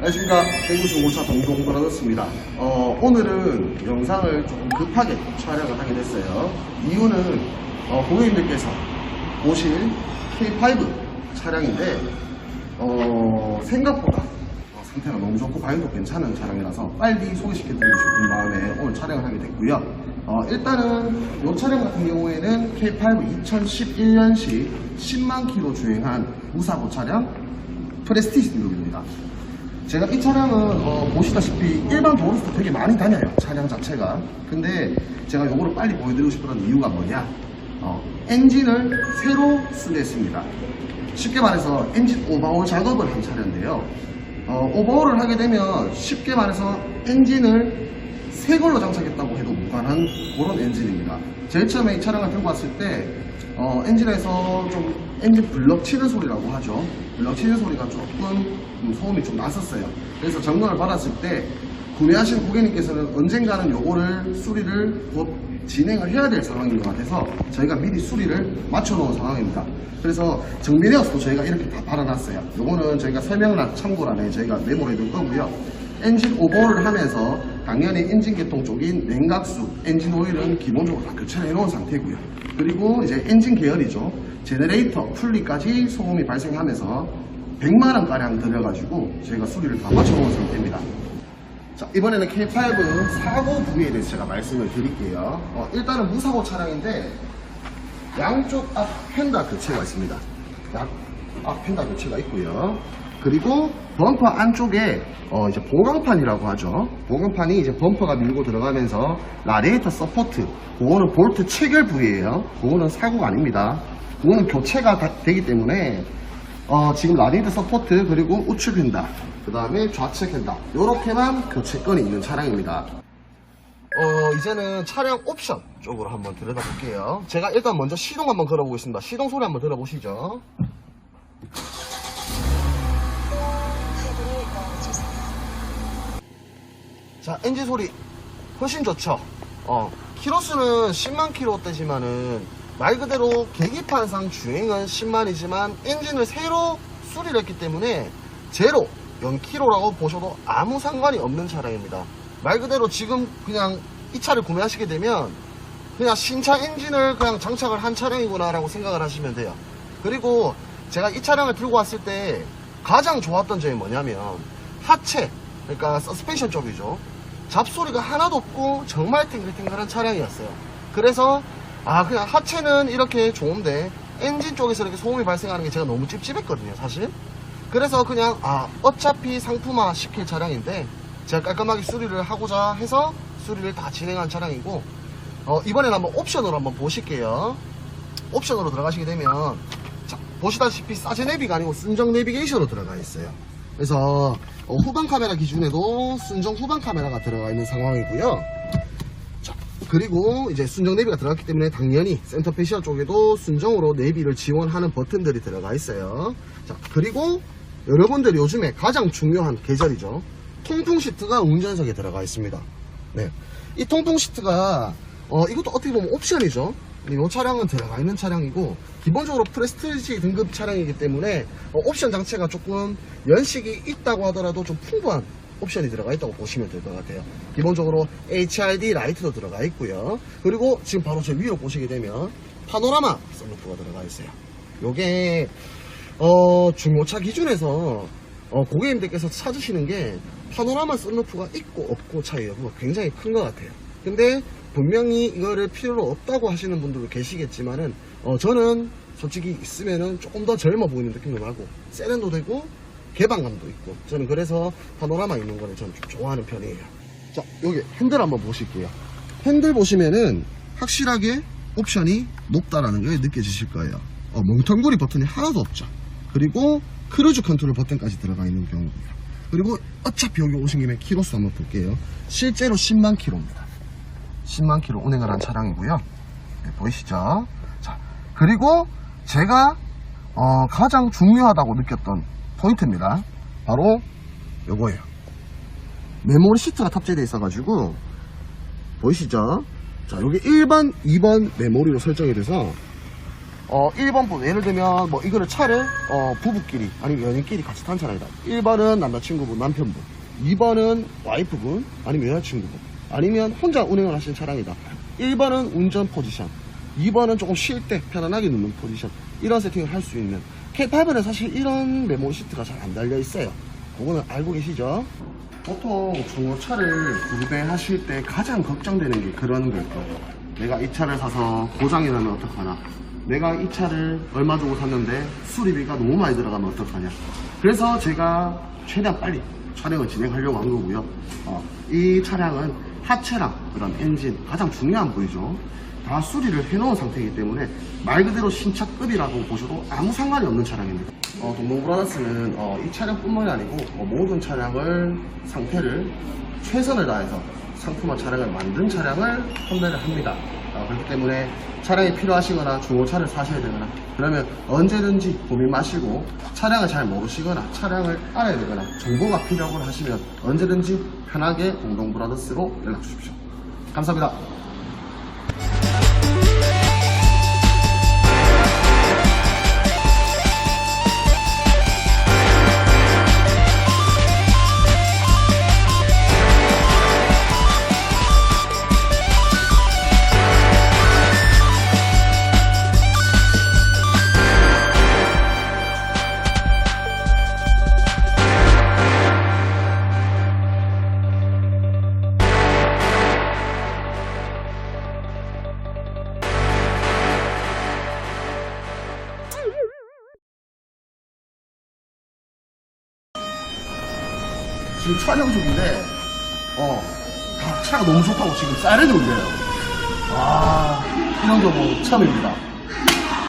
안녕하십니까. 195차 동동 브라더스입니다. 어, 오늘은 영상을 조금 급하게 촬영을 하게 됐어요. 이유는 어, 고객님들께서 보실 K5 차량인데 어, 생각보다 어, 상태가 너무 좋고 바이오도 괜찮은 차량이라서 빨리 소개시켜드리고 싶은 마음에 오늘 촬영을 하게 됐고요. 어, 일단은 이 차량 같은 경우에는 K5 2011년식 10만 킬로 주행한 무사고 차량 프레스티지 등급입니다. 제가 이 차량은 어, 보시다시피 일반 도로에서 되게 많이 다녀요 차량 자체가. 근데 제가 요거를 빨리 보여드리고 싶었던 이유가 뭐냐. 어, 엔진을 새로 쓰게 했습니다. 쉽게 말해서 엔진 오버홀 작업을 한 차량인데요. 어, 오버홀을 하게 되면 쉽게 말해서 엔진을 새 걸로 장착했다고 해도 무관한 그런 엔진입니다 제일 처음에 이 차량을 들고 왔을 때 어, 엔진에서 좀 엔진 블럭 치는 소리라고 하죠. 블럭 치는 소리가 조금 음, 소음이 좀 났었어요. 그래서 점검을 받았을 때 구매하신 고객님께서는 언젠가는 요거를 수리를 곧 진행을 해야 될 상황인 것 같아서 저희가 미리 수리를 맞춰놓은 상황입니다. 그래서 정비되어서도 저희가 이렇게 다 달아놨어요. 요거는 저희가 설명란 참고란에 저희가 메모를 해둘 거고요. 엔진 오버를 하면서 당연히 엔진 개통 쪽인 냉각수, 엔진 오일은 기본적으로 다 교체를 해놓은 상태고요. 그리고 이제 엔진 계열이죠. 제네레이터, 풀리까지 소음이 발생하면서 100만원 가량 들여가지고 저희가 수리를 다 맞춰놓은 상태입니다. 자, 이번에는 K5 사고 부위에 대해서 제가 말씀을 드릴게요. 어, 일단은 무사고 차량인데 양쪽 앞 펜다 교체가 있습니다. 양, 앞 펜다 교체가 있고요. 그리고 범퍼 안쪽에 어, 이제 보강판이라고 하죠. 보강판이 이제 범퍼가 밀고 들어가면서 라디에이터 서포트, 그거는 볼트 체결 부위예요. 그거는 사고가 아닙니다. 그거는 교체가 다- 되기 때문에 어, 지금 라디에이터 서포트 그리고 우측 펜다, 그 다음에 좌측 펜다 이렇게만 교체건이 있는 차량입니다. 어, 이제는 차량 옵션 쪽으로 한번 들여다 볼게요. 제가 일단 먼저 시동 한번 걸어보겠습니다. 시동 소리 한번 들어보시죠. 자, 엔진 소리 훨씬 좋죠. 어, 키로수는 10만 킬로대지만은 말 그대로 계기판상 주행은 10만이지만 엔진을 새로 수리를 했기 때문에 제로 0km라고 보셔도 아무 상관이 없는 차량입니다. 말 그대로 지금 그냥 이 차를 구매하시게 되면 그냥 신차 엔진을 그냥 장착을 한 차량이구나 라고 생각을 하시면 돼요. 그리고 제가 이 차량을 들고 왔을 때 가장 좋았던 점이 뭐냐면 하체, 그러니까 서스펜션 쪽이죠. 잡소리가 하나도 없고 정말 탱글탱글한 차량이었어요. 그래서 아 그냥 하체는 이렇게 좋은데 엔진 쪽에서 이렇게 소음이 발생하는 게 제가 너무 찝찝했거든요, 사실. 그래서 그냥 아 어차피 상품화 시킬 차량인데 제가 깔끔하게 수리를 하고자 해서 수리를 다 진행한 차량이고 어, 이번에는 한번 옵션으로 한번 보실게요. 옵션으로 들어가시게 되면 자, 보시다시피 사제 내비가 아니고 순정 내비게이션으로 들어가 있어요. 그래서 어, 후방 카메라 기준에도 순정 후방 카메라가 들어가 있는 상황이고요. 자, 그리고 이제 순정 내비가 들어갔기 때문에 당연히 센터 페시아 쪽에도 순정으로 내비를 지원하는 버튼들이 들어가 있어요. 자, 그리고 여러분들이 요즘에 가장 중요한 계절이죠. 통풍 시트가 운전석에 들어가 있습니다. 네. 이 통풍 시트가 어, 이것도 어떻게 보면 옵션이죠. 이 차량은 들어가 있는 차량이고 기본적으로 프레스티지 등급 차량이기 때문에 어, 옵션 장치가 조금 연식이 있다고 하더라도 좀 풍부한 옵션이 들어가 있다고 보시면 될 것 같아요. 기본적으로 HRD 라이트도 들어가 있고요. 그리고 지금 바로 제 위로 보시게 되면 파노라마 썬루프가 들어가 있어요. 요게 어, 중고차 기준에서 어, 고객님들께서 찾으시는 게 파노라마 썬루프가 있고 없고 차이가 굉장히 큰 것 같아요. 근데 분명히 이거를 필요로 없다고 하시는 분들도 계시겠지만은 어, 저는 솔직히 있으면은 조금 더 젊어 보이는 느낌도 나고 세련도 되고 개방감도 있고 저는 그래서 파노라마 있는 거를 저는 좀 좋아하는 편이에요. 자 여기 핸들 한번 보실게요. 핸들 보시면은 확실하게 옵션이 높다라는 게 느껴지실 거예요. 어, 멍텅구리 버튼이 하나도 없죠. 그리고 크루즈 컨트롤 버튼까지 들어가 있는 경우고요. 그리고 어차피 여기 오신 김에 키로수 한번 볼게요. 실제로 10만 킬로입니다. 10만 킬로 운행을 한 차량이고요. 네, 보이시죠? 자, 그리고 제가 어, 가장 중요하다고 느꼈던 포인트입니다. 바로 요거예요. 메모리 시트가 탑재되어 있어 가지고 보이시죠? 자, 여기 1번, 2번 메모리로 설정이 돼서 어, 1번 분, 예를 들면, 뭐, 이거를 차를, 어, 부부끼리, 아니면 연인끼리 같이 탄 차량이다. 1번은 남자친구분, 남편분. 2번은 와이프분, 아니면 여자친구분. 아니면 혼자 운행을 하시는 차량이다. 1번은 운전 포지션. 2번은 조금 쉴 때 편안하게 눕는 포지션. 이런 세팅을 할 수 있는. K8에는 사실 이런 메모 시트가 잘 안 달려 있어요. 그거는 알고 계시죠? 보통 중고차를 구매하실 때 가장 걱정되는 게 그런 걸 거예요. 내가 이 차를 사서 고장이 나면 어떡하나. 내가 이 차를 얼마 주고 샀는데 수리비가 너무 많이 들어가면 어떡하냐. 그래서 제가 최대한 빨리 촬영을 진행하려고 한 거고요. 어, 이 차량은 하체랑 그런 엔진 가장 중요한 부위죠. 다 수리를 해놓은 상태이기 때문에 말 그대로 신차급이라고 보셔도 아무 상관이 없는 차량입니다. 어, 동동브라더스는 어, 이 차량뿐만이 아니고 어, 모든 차량을 상태를 최선을 다해서 상품화 차량을 만든 차량을 판매를 합니다. 어, 그렇기 때문에 차량이 필요하시거나 중고차를 사셔야 되거나 그러면 언제든지 고민 마시고 차량을 잘 모르시거나 차량을 알아야 되거나 정보가 필요하거나 하시면 언제든지 편하게 동동브라더스로 연락 주십시오. 감사합니다. 지금 촬영 중인데 어 아, 차가 너무 좋다고 지금 사이렌이 울려요. 아 이런 거뭐 처음입니다